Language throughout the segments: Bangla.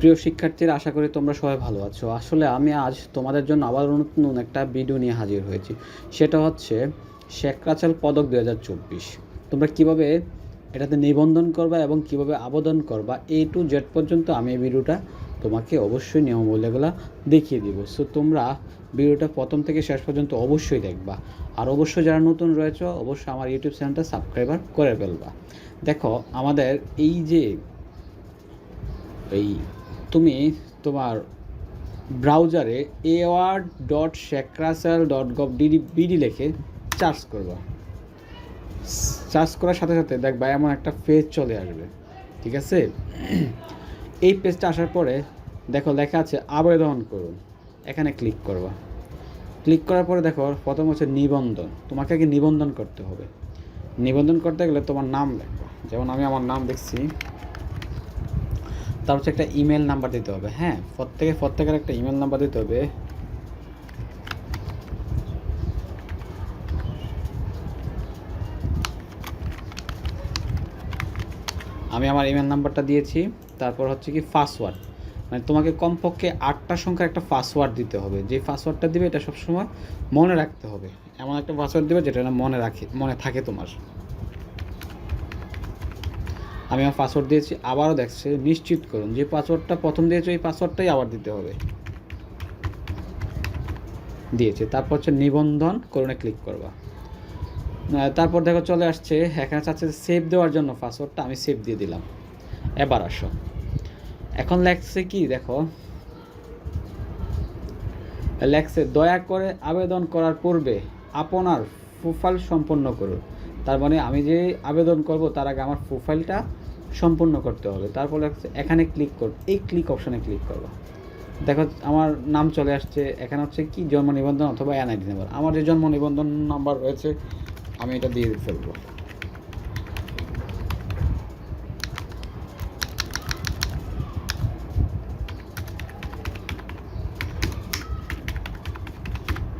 প্রিয় শিক্ষার্থীরা, আশা করি তোমরা সবাই ভালো আছো। আসলে আমি আজ তোমাদের জন্য আবার নতুন একটা ভিডিও নিয়ে হাজির হয়েছি। সেটা হচ্ছে শেখ রাচাল পদক দু হাজার চব্বিশ। তোমরা কীভাবে এটাতে নিবন্ধন করবা এবং কীভাবে আবেদন করবা, এ টু জেড পর্যন্ত আমি এই ভিডিওটা তোমাকে অবশ্যই নিয়মাবলীগুলো দেখিয়ে দিব। সো তোমরা ভিডিওটা প্রথম থেকে শেষ পর্যন্ত অবশ্যই দেখবা। আর অবশ্যই যারা নতুন রয়েছে, অবশ্যই আমার ইউটিউব চ্যানেলটা সাবস্ক্রাইবার করে ফেলবা। দেখো, আমাদের এই যে এই তুমি তোমার ব্রাউজারে এওয়ার্ড ডট শেকরাসাল ডট গভ ডিডি বিডি লেখে চার্জ করবা। চার্জ করার সাথে সাথে দেখবা এমন একটা পেজ চলে আসবে, ঠিক আছে? এই পেজটা আসার পরে দেখো লেখা আছে আবেদন করুন। এখানে ক্লিক করবা। ক্লিক করার পরে দেখো প্রথম হচ্ছে নিবন্ধন। তোমাকে আগে নিবন্ধন করতে হবে। নিবন্ধন করতে গেলে তোমার নাম লেখো যেমন আমি আমার নাম দেখছি। তার হচ্ছে একটা ইমেল নাম্বার দিতে হবে হ্যাঁ? প্রত্যেকে প্রত্যেকের একটা ইমেল নাম্বার দিতে হবে। আমি আমার ইমেল নাম্বারটা দিয়েছি, তারপর হচ্ছে কি পাসওয়ার্ড মানে তোমাকে কমপক্ষে আটটা সংখ্যার একটা পাসওয়ার্ড দিতে হবে। যে পাসওয়ার্ডটা দিবে, এটা সবসময় মনে রাখতে হবে। এমন একটা পাসওয়ার্ড দিবে যেটা মনে রাখে মনে থাকে তোমার। আমি আমার পাসওয়ার্ড দিয়েছি, আবারও দেখছে নিশ্চিত করুন যে পাসওয়ার্ডটা প্রথম দিয়েছে, ওই পাসওয়ার্ডটাই আবার দিতে হবে। দিয়েছে, তারপর হচ্ছে নিবন্ধন করুনে ক্লিক করবা। তারপর দেখো চলে আসছে, এখানে চাচ্ছে সেভ দেওয়ার জন্য পাসওয়ার্ডটা আমি সেভ দিয়ে দিলাম। এবার আসো। এখন লেখছে কি, দেখো, লেখছে, দয়া করে আবেদন করার পূর্বে আপনার প্রোফাইল সম্পন্ন করুন। তার মানে আমি যে আবেদন করব, তার আগে আমার প্রোফাইলটা সম্পূর্ণ করতে হবে। তারপরে এখানে ক্লিক কর এই ক্লিক অপশানে ক্লিক করব। দেখো আমার নাম চলে আসছে, এখানে হচ্ছে কি জন্ম নিবন্ধন অথবা এনআইডি নাম্বার আমার যে জন্ম নিবন্ধন নাম্বার রয়েছে, আমি এটা দিয়ে দিতে ফেলব।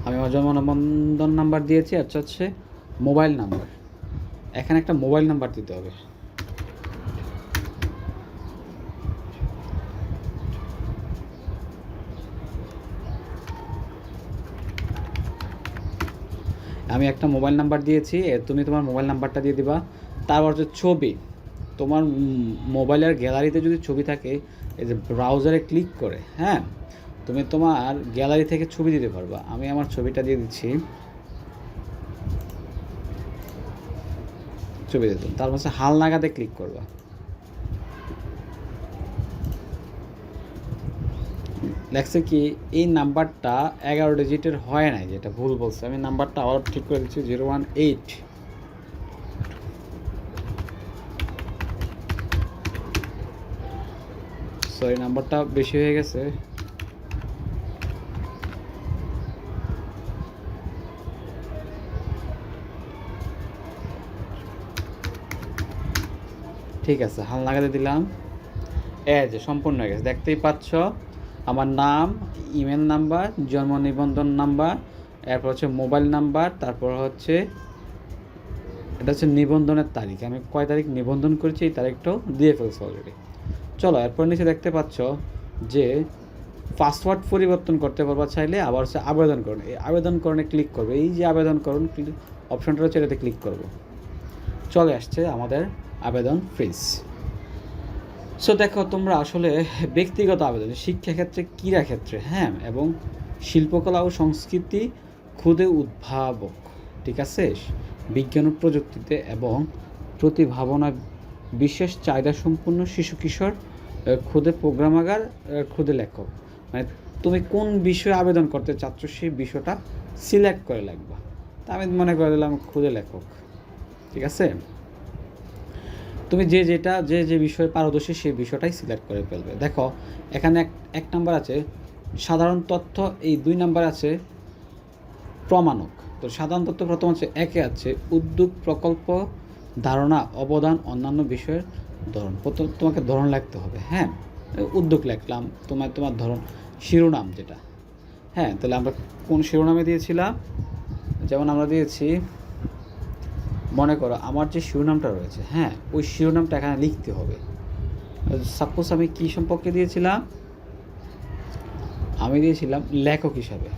আমি আমার জন্ম নিবন্ধন নাম্বার দিয়েছি আচ্ছা হচ্ছে মোবাইল নাম্বার এখানে একটা মোবাইল নাম্বার দিতে হবে। আমি একটা মোবাইল নাম্বার দিয়েছি তুমি তোমার মোবাইল নাম্বারটা দিয়ে দিবা। তারপর হচ্ছে ছবি। তোমার মোবাইলের গ্যালারিতে যদি ছবি থাকে, এই যে ব্রাউজারে ক্লিক করে হ্যাঁ তুমি তোমার গ্যালারি থেকে ছবি দিতে পারবা। আমি আমার ছবিটা দিয়ে দিচ্ছি। ছবি দিতাম তারপর হচ্ছে হালনাগাদে ক্লিক করবা। লেখছে কি, এই নাম্বারটা এগারো ডিজিটের হয় নাই, যেটা ভুল বলছে। আমি নাম্বারটা আবার ঠিক করে দিচ্ছি, জিরো ওয়ান এইট। সরি নাম্বারটা বেশি হয়ে গেছে। ঠিক আছে, হাল লাগাতে দিলাম। এ যে, সম্পূর্ণ হয়ে গেছে। দেখতেই পাচ্ছ? আমার নাম ইমেল নাম্বার জন্ম নিবন্ধন নাম্বার এরপর হচ্ছে মোবাইল নাম্বার তারপর হচ্ছে, এটা হচ্ছে নিবন্ধনের তারিখ। আমি কয় তারিখ নিবন্ধন করেছি এই তারিখটাও দিয়ে ফেলছি অলরেডি চলো, এরপর নিচে দেখতে পাচ্ছ যে পাসওয়ার্ড পরিবর্তন করতে পারবা চাইলে আবার হচ্ছে আবেদন করুন এই আবেদনকরণে ক্লিক করবে। এই যে আবেদন করুন অপশনটা হচ্ছে এটাতে ক্লিক করব। চলে আসছে আমাদের আবেদন ফ্রিজ সো দেখো, তোমরা আসলে ব্যক্তিগত আবেদন, শিক্ষাক্ষেত্রে ক্রীড়া ক্ষেত্রে হ্যাঁ এবং শিল্পকলা ও সংস্কৃতি খুদে উদ্ভাবক, ঠিক আছে? বিজ্ঞান ও প্রযুক্তিতে এবং প্রতিভাবনা বিশেষ চাহিদা সম্পন্ন শিশু কিশোর খুদে প্রোগ্রামাগার খুদে লেখক। মানে তুমি কোন বিষয়ে আবেদন করতে চাচ্ছ সেই বিষয়টা সিলেক্ট করে লাগবা। তা আমি মনে করে দিলাম খুদে লেখক, ঠিক আছে? তুমি যে যেটা, যে যে বিষয়ে পারদর্শী সেই বিষয়টাই সিলেক্ট করে ফেলবে। দেখো, এখানে এক এক নাম্বার আছে, সাধারণ তথ্য, এই দুই নাম্বার আছে, প্রমাণক। তো সাধারণ তথ্য প্রথম হচ্ছে একে আছে, উদ্যোগ, প্রকল্প, ধারণা, অবদান, অন্যান্য বিষয়ের ধরন। প্রথম তোমাকে ধরন লিখতে হবে হ্যাঁ? উদ্যোগ লিখলাম, তোমার তোমার ধরন, শিরোনাম যেটা। হ্যাঁ তাহলে আমরা কোন শিরোনামে দিয়েছিলাম? যেমন আমরা দিয়েছি মনে করো আমার যে শিরোনামটা রয়েছে হ্যাঁ ওই শিরোনামটা এখানে লিখতে হবে। সাপোজ আমি কি সম্পর্কে দিয়েছিলাম? আমি দিয়েছিলাম লেখক হিসাবে।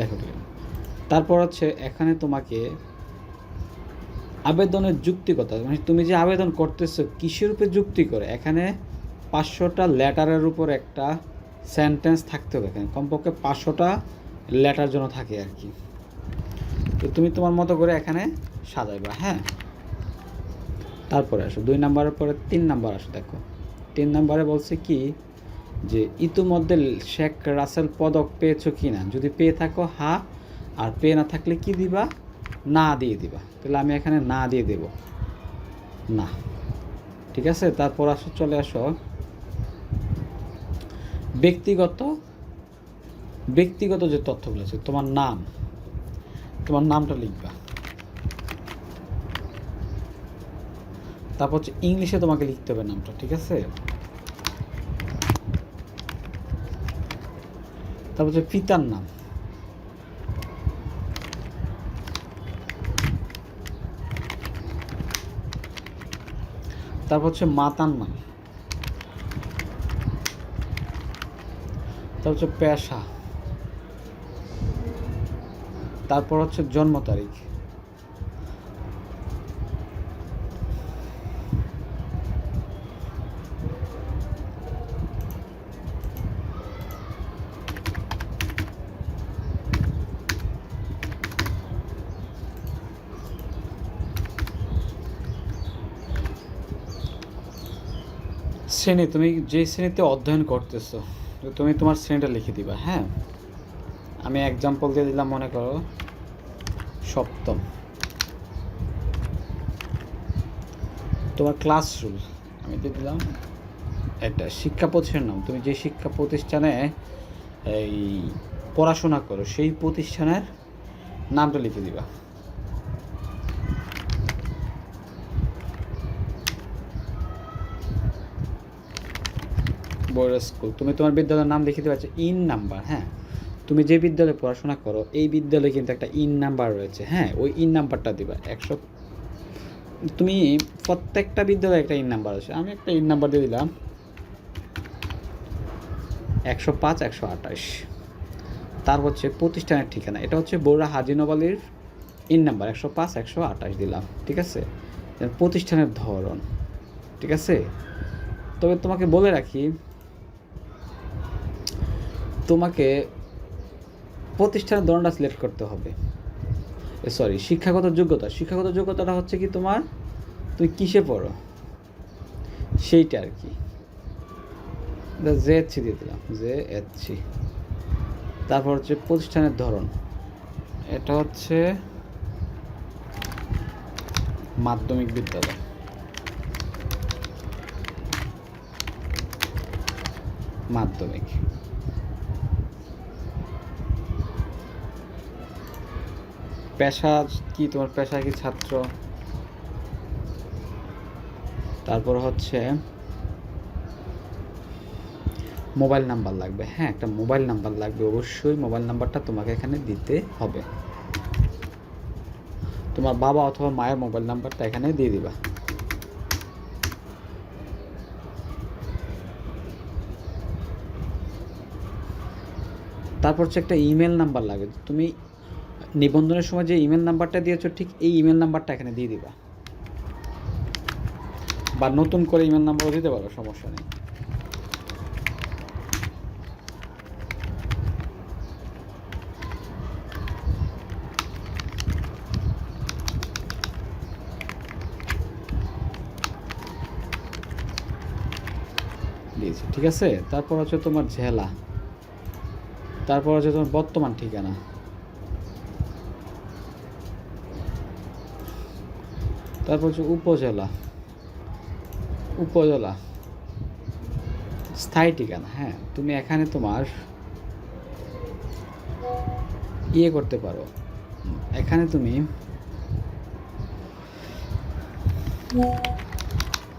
লেখক তারপর হচ্ছে এখানে তোমাকে আবেদনের যুক্তিকতা মানে তুমি যে আবেদন করতেছো, কিসের উপরে যুক্তি করে? এখানে পাঁচশোটা লেটারের উপর একটা সেন্টেন্স থাকতে হবে এখানে। কমপক্ষে পাঁচশোটা লেটার জন্য থাকে আর কি। তো তুমি তোমার মতো করে এখানে সাজাইবা হ্যাঁ? তারপরে আসো, দুই নাম্বারের পরে তিন নাম্বার আসো, দেখো। তিন নাম্বারে বলছে কি, যে ইতিমধ্যে শেখ রাসেল পদক পেয়েছ কি না? যদি পেয়ে থাকো, হা, আর পেয়ে না থাকলে কি দিবা? না দিয়ে দিবা। তাহলে আমি এখানে না দিয়ে দেব। না। ঠিক আছে? তারপর আসো, চলে আসো। ব্যক্তিগত ব্যক্তিগত যে তথ্যগুলো আছে, তোমার নাম, তোমার নামটা লিখবা। তারপর হচ্ছে ইংলিশে তোমাকে লিখতে হবে নামটা, ঠিক আছে? তারপর হচ্ছে পিতার নাম। তারপর হচ্ছে মাতার নাম। তারপর হচ্ছে পেশা। তারপর হচ্ছে জন্ম তারিখ। শ্রেণি তুমি যে শ্রেণীতে অধ্যয়ন করতেছো তুমি তোমার শ্রেণীটা লিখে দিবা হ্যাঁ? আমি এক্সাম্পল দিয়ে দিলাম, মনে করো, সপ্তম। তোমার ক্লাস রুল আমি দিয়ে দিলাম একটা। শিক্ষা প্রতিষ্ঠানের নাম, তুমি যে শিক্ষা প্রতিষ্ঠানে এই পড়াশোনা করো, সেই প্রতিষ্ঠানের নামটা লিখে দিবা। বড় স্কুল তুমি তোমার বিদ্যালয়ের নাম লিখে দেওয়া ইন নাম্বার হ্যাঁ। তুমি যে বিদ্যালয়ে পড়াশোনা করো, এই বিদ্যালয়ে কিন্তু একটা ইন নাম্বার রয়েছে হ্যাঁ ওই ইন নাম্বারটা দিবা, একশো। তুমি প্রত্যেকটা বিদ্যালয়ে একটা ইন নাম্বার আছে, আমি একটা ইন নাম্বার দিয়ে দিলাম। একশো পাঁচ, একশো আঠাশ। তার হচ্ছে প্রতিষ্ঠানের ঠিকানা, এটা হচ্ছে বৌরা হাজি নবালির ইন নাম্বার, একশো পাঁচ, একশো আঠাশ দিলাম, ঠিক আছে? প্রতিষ্ঠানের ধরন, ঠিক আছে? তবে তোমাকে বলে রাখি তোমাকে প্রতিষ্ঠানের ধরনটা সিলেক্ট করতে হবে। সরি শিক্ষাগত যোগ্যতা। শিক্ষাগত যোগ্যতাটা হচ্ছে কি তোমার, তুমি কিসে পড়ো? সেইটা আর কি। জে দিয়ে দিলাম জে এসছি তারপর হচ্ছে প্রতিষ্ঠানের ধরন। এটা হচ্ছে মাধ্যমিক বিদ্যালয়। মাধ্যমিক। পেশা কি? তোমার পেশা কি ছাত্র? তারপর হচ্ছে মোবাইল নাম্বার লাগবে। হ্যাঁ একটা মোবাইল নাম্বার লাগবে অবশ্যই। মোবাইল নাম্বারটা তোমাকে এখানে দিতে হবে। তোমার বাবা অথবা মায়ের মোবাইল নাম্বারটা এখানে দিয়ে দিবা। তারপর হচ্ছে একটা ইমেল নাম্বার লাগে তুমি নিবন্ধনের সময় যে ইমেল নাম্বারটা দিয়েছ, ঠিক এই ইমেল নাম্বারটা এখানে দিয়ে দিবা। বা নতুন করে ইমেল নাম্বারও দিতে পারো, সমস্যা নেই। ঠিক আছে? তারপর হচ্ছে তোমার ঝেলা তারপর হচ্ছে তোমার বর্তমান ঠিকানা। তারপর হচ্ছে উপজেলা। উপজেলা। স্থায়ী ঠিকানা হ্যাঁ তুমি এখানে তোমার ইয়ে করতে পারো। এখানে তুমি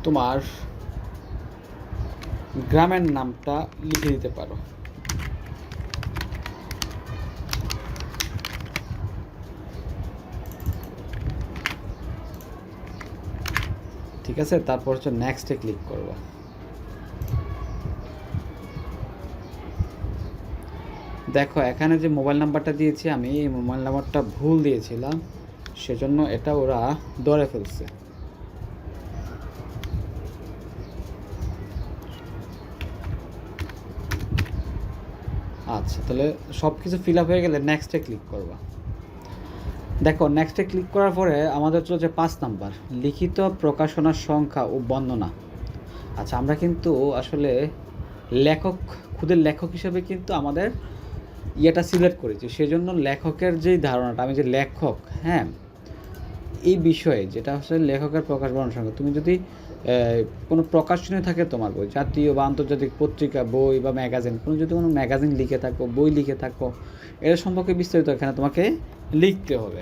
তোমার গ্রামের নামটা লিখে দিতে পারো। ঠিক আছে? তারপর হচ্ছে নেক্সটে ক্লিক করবা। দেখো, এখানে যে মোবাইল নাম্বারটা দিয়েছি আমি, এই মোবাইল নাম্বারটা ভুল দিয়েছিলাম, সেজন্য এটা ওরা ধরে ফেলছে। আচ্ছা তাহলে সব কিছু ফিল আপ হয়ে গেলে নেক্সটে ক্লিক করবা। দেখো নেক্সটে ক্লিক করার পরে আমাদের চলছে পাঁচ নাম্বার, লিখিত প্রকাশনার সংখ্যা ও বর্ণনা। আচ্ছা আমরা কিন্তু আসলে লেখক, খুদের লেখক হিসেবে কিন্তু আমাদের ইয়েটা সিলেক্ট করেছি। সেজন্য লেখকের যেই ধারণাটা, আমি যে লেখক হ্যাঁ এই বিষয়ে যেটা হচ্ছে লেখকের প্রকাশ বর্ণনা সংখ্যা, তুমি যদি কোনো প্রকাশনে থাকে তোমার বই জাতীয় বা আন্তর্জাতিক পত্রিকা, বই বা ম্যাগাজিন কোনো যদি কোনো ম্যাগাজিন লিখে থাকো, বই লিখে থাকো এটা সম্পর্কে বিস্তারিত এখানে তোমাকে লিখতে হবে।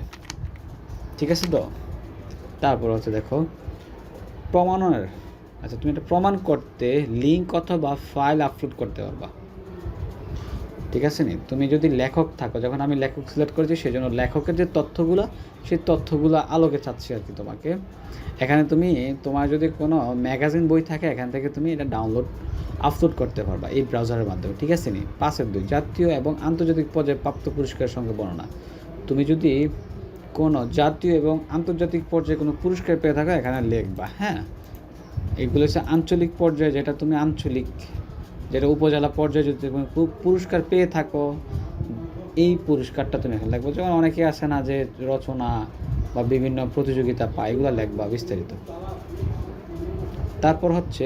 ঠিক আছে তো? তারপর হচ্ছে দেখো, প্রমাণনের আচ্ছা তুমি এটা প্রমাণ করতে লিঙ্ক অথবা ফাইল আপলোড করতে পারবা। ঠিক আছে নি? তুমি যদি লেখক থাকো, যখন আমি লেখক সিলেক্ট করেছি সেই জন্য লেখকের যে তথ্যগুলো, সেই তথ্যগুলো আলোকে চাচ্ছি আর কি তোমাকে। এখানে তুমি, তোমার যদি কোনো ম্যাগাজিন বই থাকে, এখান থেকে তুমি এটা ডাউনলোড আপলোড করতে পারবা এই ব্রাউজারের মাধ্যমে, ঠিক আছে নি? পাশের দুই, জাতীয় এবং আন্তর্জাতিক পর্যায়ে প্রাপ্ত পুরস্কারের সঙ্গে বর্ণনা। তুমি যদি কোনো জাতীয় এবং আন্তর্জাতিক পর্যায়ে কোনো পুরস্কার পেয়ে থাকো, এখানে লিখবা হ্যাঁ? এগুলো হচ্ছে আঞ্চলিক পর্যায়ে, যেটা তুমি আঞ্চলিক যেটা উপজেলা পর্যায়ে যদি তুমি পুরস্কার পেয়ে থাকো, এই পুরস্কারটা তুমি এখানে লিখব যেমন অনেকে আছে না যে রচনা বা বিভিন্ন প্রতিযোগিতা পায়, এগুলো লিখবা বিস্তারিত। তারপর হচ্ছে,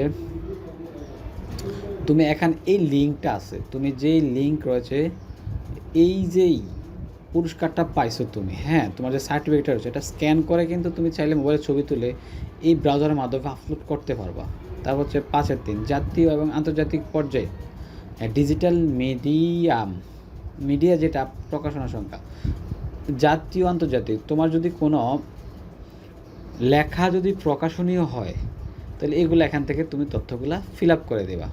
তুমি এখানে এই লিঙ্কটা আছে, তুমি যেই লিঙ্ক রয়েছে, এই যেই পুরস্কারটা পাইছো তুমি হ্যাঁ তোমার যে সার্টিফিকেট রয়েছে, এটা স্ক্যান করে কিন্তু তুমি চাইলে মোবাইলে ছবি তুলে এই ব্রাউজারের মাধ্যমে আপলোড করতে পারবা। তারপর হচ্ছে পাঁচের তিন, জাতীয় এবং আন্তর্জাতিক পর্যায়ে। ডিজিটাল মিডিয়াম মিডিয়া যেটা, প্রকাশনা সংখ্যা। জাতীয়, আন্তর্জাতিক, তোমার যদি কোনো লেখা যদি প্রকাশনীয় হয়, তাহলে এগুলো এখান থেকে তুমি তথ্যগুলা ফিল আপ করে দেবা।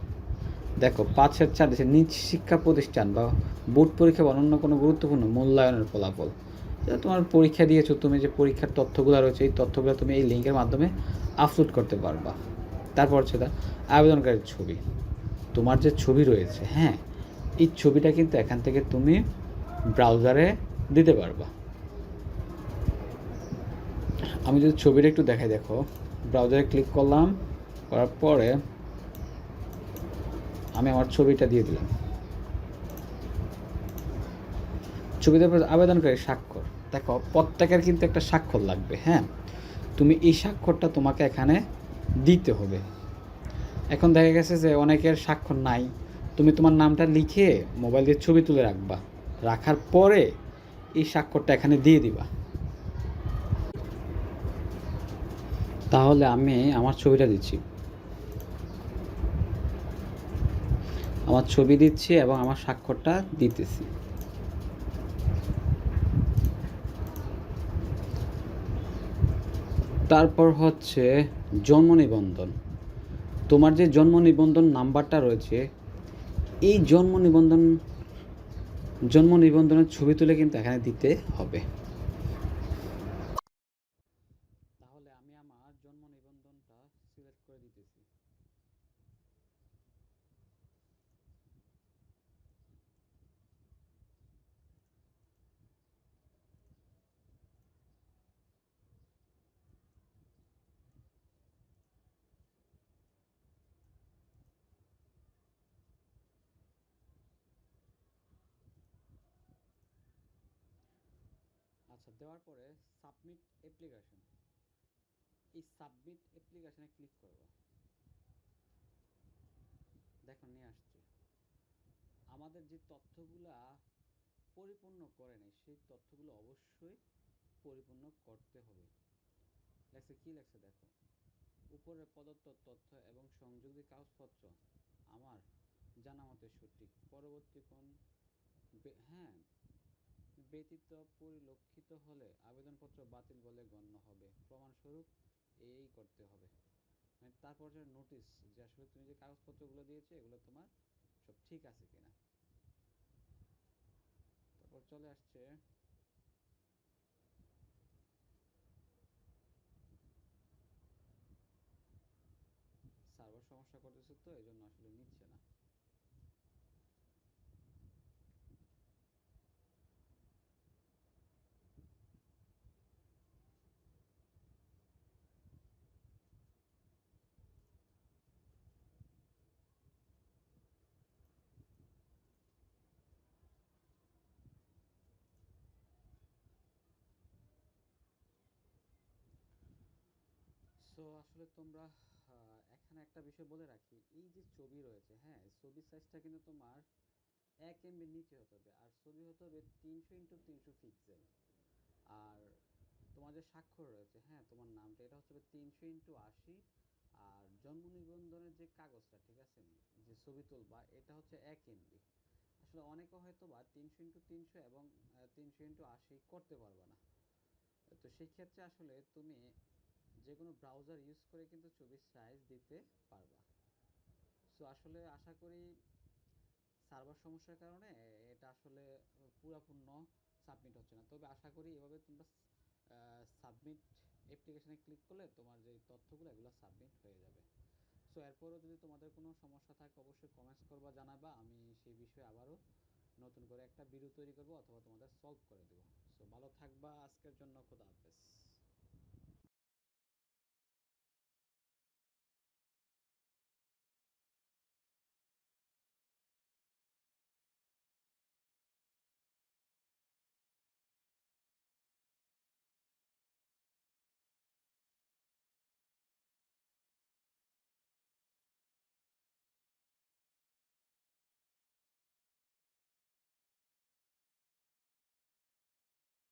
দেখো, পাঁচের চার দেশে নিজ শিক্ষা প্রতিষ্ঠান বা বোর্ড পরীক্ষা বা অন্য কোনো গুরুত্বপূর্ণ মূল্যায়নের ফলাফল। তোমার পরীক্ষা দিয়েছ, তুমি যে পরীক্ষার তথ্যগুলো রয়েছে, এই তথ্যগুলো তুমি এই লিঙ্কের মাধ্যমে আপলোড করতে পারবা। তারপর হচ্ছে তা আবেদনকারীর ছবি। তোমার যে ছবি রয়েছে হ্যাঁ এই ছবিটা কিন্তু এখান থেকে তুমি ব্রাউজারে দিতে পারবা। আমি যদি ছবিটা একটু দেখাই, দেখো, ব্রাউজারে ক্লিক করলাম, করার পরে আমি আমার ছবিটা দিয়ে দিলাম। ছবিতে আবেদনকারী স্বাক্ষর। দেখো, প্রত্যেকের কিন্তু একটা স্বাক্ষর লাগবে হ্যাঁ। তুমি এই স্বাক্ষরটা তোমাকে এখানে দিতে হবে। এখন দেখা গেছে যে অনেকের স্বাক্ষর নাই। তুমি তোমার নামটা লিখে মোবাইল দিয়ে ছবি তুলে রাখবা। রাখার পরে এই স্বাক্ষরটা এখানে দিয়ে দিবা। তাহলে আমি আমার ছবিটা দিচ্ছি। আমার ছবি দিচ্ছি এবং আমার স্বাক্ষরটা দিতেছি। তারপর হচ্ছে জন্ম নিবন্ধন। তোমার যে জন্ম নিবন্ধন নাম্বারটা রয়েছে, এই জন্ম নিবন্ধন, জন্ম নিবন্ধনের ছবি তুলে কিন্তু এখানে দিতে হবে। তাহলে আমি আমার জন্ম নিবন্ধনটা সিলেক্ট করে দিতেছি। আচ্ছা দেওয়ার পরে সাবমিট অ্যাপ্লিকেশন এই সাবমিট অ্যাপ্লিকেশনে ক্লিক করব। দেখো, নিয়ে আসছে। আমাদের যে তথ্যগুলা পরিপূর্ণ করে নেই, সেই তথ্যগুলো অবশ্যই পরিপূর্ণ করতে হবে। লেখছে কি লেখছে দেখো? উপরে প্রদত্ত তথ্য এবং সংযোগী কাগজপত্র আমার জানা মতে সঠিক। পরবর্তী কোন হ্যাঁ ব্যতীত পরিলক্ষিত হলে আবেদনপত্র বাতিল বলে গণ্য হবে। প্রমাণস্বরূপ এই করতে হবে। মানে তারপর যে নোটিশ যে আসলে তুমি যে কাগজপত্রগুলো দিয়েছ, এগুলো তোমার সব ঠিক আছে কিনা। তারপর চলে আসছে। সমস্যা করতেছে তো এই জন্য আসলে নিচ্ছে না। সো আসলে তোমরা এখানে একটা বিষয় বলে রাখি। এই যে ছবি রয়েছে হ্যাঁ ছবির সাইজটা কিন্তু তোমার এক এমবির নিচে হতে হবে। আর ছবি হতে হবে তিনশো ইন্টু তিনশো পিক্সেল আর তোমার যে স্বাক্ষর রয়েছে হ্যাঁ তোমার নামটা, এটা হচ্ছে তিনশো ইন্টু আশি। আর জন্ম নিবন্ধনের যে কাগজটা, ঠিক আছে নি যে ছবি তুলবা, এটা হচ্ছে এক এমবি আসলে অনেকে হয়তো বা তিনশো ইন্টু তিনশো এবং তিনশো ইন্টু আশি করতে পারবে না। তো সেই ক্ষেত্রে আসলে তুমি যে কোনো ব্রাউজার ইউজ করে কিন্তু ছবির সাইজ দিতে পারবা। সো আসলে আশা করি সার্ভার সমস্যার কারণে এটা আসলে পুরাপূর্ণ সাবমিট হচ্ছে না। তবে আশা করি এভাবে তোমরা সাবমিট অ্যাপ্লিকেশানে ক্লিক করলে তোমার যে তথ্যগুলো, এগুলো সাবমিট হয়ে যাবে। সো এরপরও যদি তোমাদের কোনো সমস্যা থাকে, অবশ্যই কমেন্টস জানাবা। আমি সেই বিষয়ে আবারও নতুন করে একটা ভিডিও তৈরি করব অথবা তোমাদের সলভ করে দেবো। সো ভালো থাকবা। আজকের জন্য খোদা